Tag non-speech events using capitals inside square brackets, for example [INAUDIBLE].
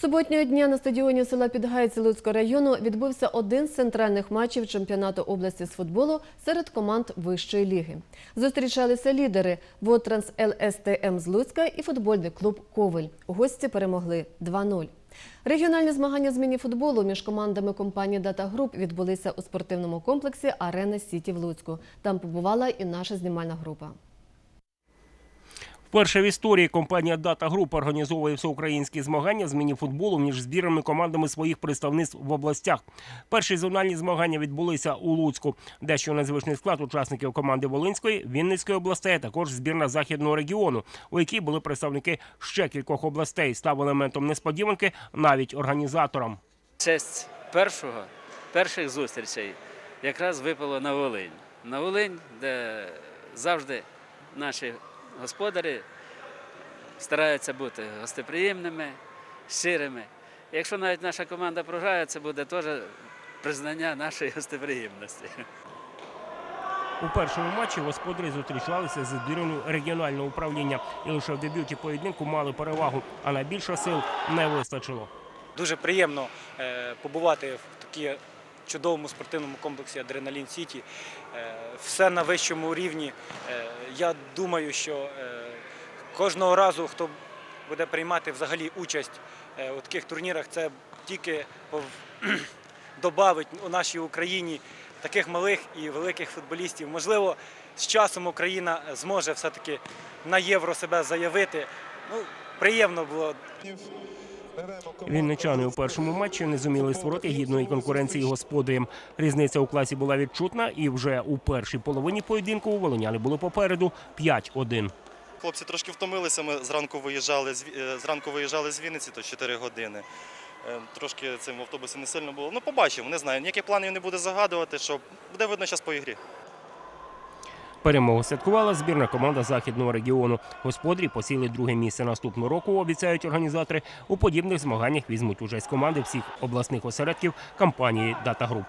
Суботнього дня на стадіоні села Підгайці Луцького району відбувся один з центральних матчів чемпіонату області з футболу серед команд вищої ліги. Зустрічалися лідери Вотранс ЛСТМ з Луцька і футбольний клуб Ковель. Гості перемогли 2-0. Регіональні змагання з мініфутболу між командами компанії Дата Груп відбулися у спортивному комплексі Арена Сіті в Луцьку. Там побувала і наша знімальна група. Вперше в історії компанія Дата Груп організовує всеукраїнські змагання з мініфутболу між збірними командами своїх представництв в областях. Перші зональні змагання відбулися у Луцьку. Дещо незвичний склад учасників команди Волинської, Вінницької областей, а також збірна західного регіону, у якій були представники ще кількох областей. Став елементом несподіванки навіть організаторам. Честь першого, перших зустрічей якраз випало на Волинь. На Волинь, де завжди наші господарі стараються бути гостеприємними, щирими. Якщо навіть наша команда програє, це буде теж признання нашої гостеприємності. У першому матчі господарі зустрічалися з збірною регіонального управління і лише в дебюті поєдинку мали перевагу, а найбільше сил не вистачило. Дуже приємно е, побувати в такій чудовому спортивному комплексі Адреналін Сіті. Е, Все на вищому рівні. Е, Я думаю, що е, кожного разу, хто буде приймати взагалі участь у таких турнірах, це тільки [CLEARS THROAT] додавить у нашій Україні таких малих і великих футболістів. Можливо, з часом Україна зможе все-таки на євро себе заявити. Ну, приємно було Вінничани у першому матчі не зуміли створити гідної конкуренції господарям. Різниця у класі була відчутна, і вже у першій половині поєдинку волиняни були попереду 5-1. Хлопці трошки втомилися. Ми зранку виїжджали е, зранку виїжджали з Вінниці, то 4 години. Е, Трошки цим в автобусі не сильно було. Ну, побачимо, не знаю. Ніяких планів не буде загадувати, що буде видно зараз по ігрі. Перемогу святкувала збірна команда західного регіону. Господарі посіли друге місце наступного року. Обіцяють організатори. У подібних змаганнях візьмуть участь команди всіх обласних осередків компанії Дата Груп.